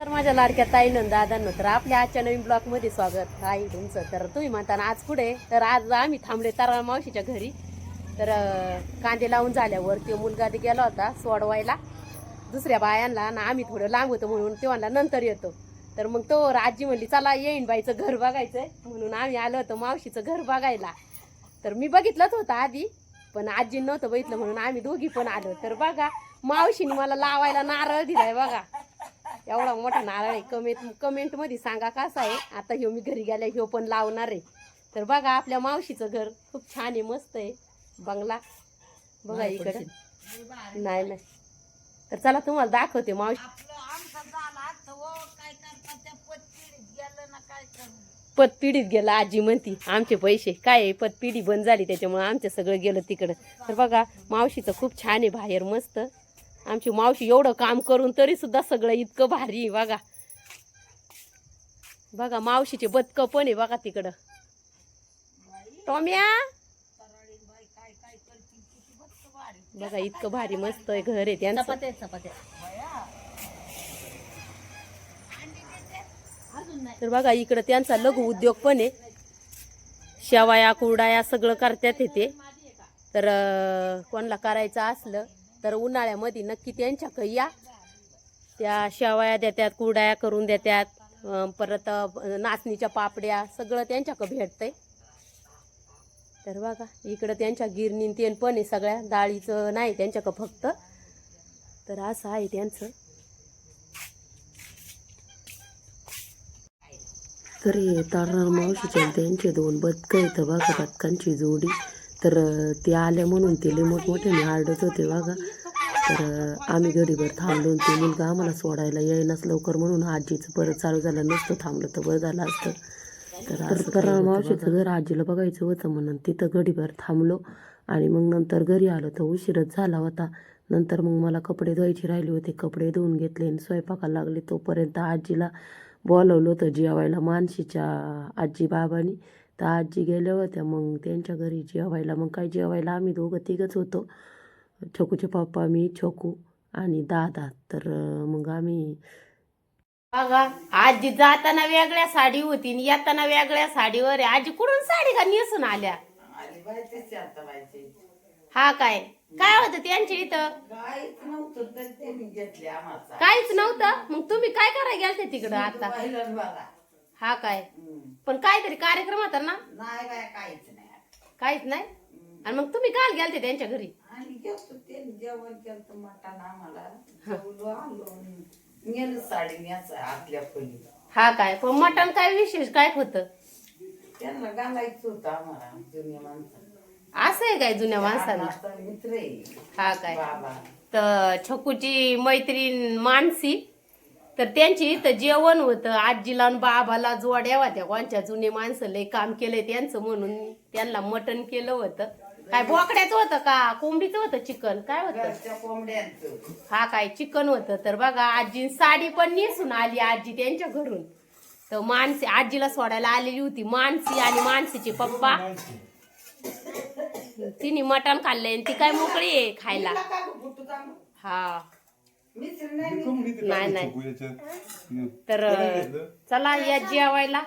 तर माझ्या लाडक्या ताईनं दादांनो तर आपल्या आजच्या नवीन ब्लॉकमध्ये स्वागत. आहे तुमचं तर तुम्ही म्हणताना आज कुठे? तर आज आम्ही थांबले तारा मावशीच्या घरी. तर कांदे लावून झाल्यावर तो मुलगा ते गेला होता सोडवायला. दुसऱ्या बायांना ना आम्ही थोडं लांब होतो म्हणून ते म्हणला नंतर येतो. तर मग तो आजी म्हणली चला येईन बाईचं घर बघायचंय. म्हणून आम्ही आलो होतो मावशीचं घर बघायला. तर मी बघितलंच होतं आधी पण आजी नव्हतं बघितलं म्हणून आम्ही दोघी पण आलो. तर बघा मावशीने मला लावायला नारळ दिलाय बघा. एवढा मोठा नारळ आहे. कमेंट कमेंटमध्ये सांगा कसा आहे. आता ह्यो मी घरी गेल्या ह्यो पण लावणार आहे. तर बघा आपल्या मावशीचं घर खूप छान आहे मस्त आहे. बंगला. बघा इकडे. नाही नाही. तर चला तुम्हाला दाखवते मावशी. आपलं आमचं झालं. असतं हो काय करतात त्या पत्तीत गेलं ना काय करू पतपिढीत गेला आजी म्हणती आमचे पैसे काय आहे? पतपिढी बंद झाली त्याच्यामुळे आमचं सगळं गेलं तिकडं. तर बघा मावशीचं खूप छान आहे बाहेर मस्त. आमची मावशी एवढं काम करून तरी सुद्धा सगळं इतकं भारी बघा. बघा मावशीचे बदक पण आहे बघा तिकडं. टॉम्या? बघा इतकं भारी मस्त आहे घर आहे त्यांचं. तर बघा इकडं त्यांचा लघु उद्योग पण आहे. शेवाया कुरडाया सगळं करतात ते तर कोणाला करायचं असलं तर उन्हाळ्यामध्ये नक्की त्यांच्या या त्या शेवाया देतात कुरडाया करून देतात परत नाचणीच्या पापड्या सगळं त्यांच्याकडं भेटतंय. तर बघा इकडं त्यांच्या गिरणीन तेन पण आहे सगळ्या डाळीचं नाही त्यांच्याकडं फक्त. तर असं आहे त्यांचं. तर हे तारणार मावशीच्या त्यांचे दोन बदकं येतं बघा बदकांची जोडी. तर ते आल्या म्हणून ते लई मोठमोठ्याने आरडत होते बघा. तर आम्ही घडीभर थांबलो ते मुलगा आम्हाला सोडायला येईनाच लवकर म्हणून आजीचं परत चालू झालं. नसतं थांबलं तर बरं झालं असतं. तर तारणार मावशीचं घर आजीला बघायचं होतं म्हणून तिथं घडीभर थांबलो. आणि मग नंतर घरी आलो तर उशीरच झाला होता. नंतर मग मला कपडे धुवायचे राहिले होते. कपडे धुवून घेतले आणि स्वयंपाकाला लागले. तोपर्यंत आजीला बोलवलं होतं जेवायला मानशीच्या आजी बाबांनी. तर आजी गेल्या होत्या. मग त्यांच्या घरी जेवायला मग काय जेवायला आम्ही दोघं तिघंच होतो. छोकूचे पप्पा मी छोकू आणि दादा. तर मग आम्ही बघा आजी जाताना वेगळ्या साडी होती आणि येताना वेगळ्या साडीवर आहे. आजी कुठून साडी का नेसून आल्या? आली बाई तेच आता बायचे हा काय? काय होतं त्यांच्या इथं? काहीच नव्हतं तर त्यांनी घेतले आम्हाला. काहीच नव्हतं? मग तुम्ही काय करायला गेलते तिकडं आता? पाहिलं बघा. हा काय. पण काहीतरी कार्यक्रम होता ना? नाही बाय काहीच नाही काहीच नाही? आणि मग तुम्ही काल गेलते त्यांच्या घरी? आणि गेलो ते जेवण केलं मटण आम्हाला. जेवलो आलो. गेलं साडी न्यायचं आपल्या खोली हा काय? पण मटण काय विशेष? काय होतं? त्यांना घालायचं होतं आम्हाला जुन्या माणसाला. असं आहे काय जुन्या माणसाला? आता मित्र आहे. हा काय? बाबा. तर छकूची मैत्रीण मानसी तर त्यांची इथं जेवण होतं. आजीला आणि बाबाला जोड्या होत्या. कोणच्या जुने माणसं लय काम केलंय त्यांचं म्हणून त्यांना मटण केलं होतं. काय बोकड्याचं होतं का? कोंबडीचं होतं चिकन? काय होतं? घरच्या कोंबड्यांचं. हा काय चिकन होतं. तर बघा आजी साडी पण नेसून आली आजी त्यांच्या घरून. तर मानसी आजीला सोडायला आलेली होती मानसी आणि मानसीचे पप्पा. तिने मटण खाल्लंय आणि ती काय मोकळी आहे खायला. तिला? हा. नाही नाही नाही. तर चला या जेवायला.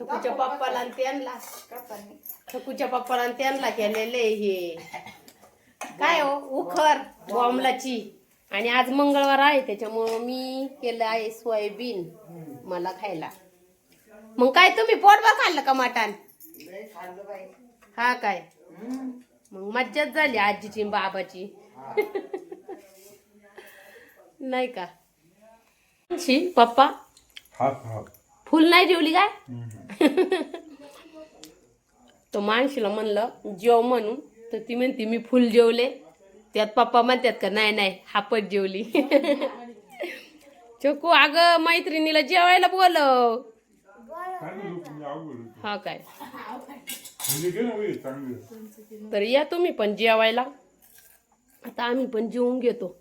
छकूच्या पप्पाला आणि त्यांना. छकूच्या पप्पाला आणि त्यांना केलेले हे. काय हो? उखर बॉम्बलाची आणि आज मंगळवार आहे त्याच्यामुळं मी केलं आहे सोयाबीन मला खायला. मग काय तुम्ही पोटभर खाल्लं का मटण? लय खाल्लं बाई. हा काय. मग मज्जाच झाली आजीची बाबाची. नाही का? शी, पप्पा. हाफ हाफ फुल नाही जेवली काय? तो माणशीला म्हणलं जेव म्हणून. तर ती म्हणते मी फुल जेवले. त्यात पप्पा म्हणतात का नाही नाही हापट जेवली. चकू अगं मैत्रिणीला जेवायला बोलव. हा काय? म्हणजे तर या तुम्ही पण जेवायला. आता आम्ही पण जेवून घेतो.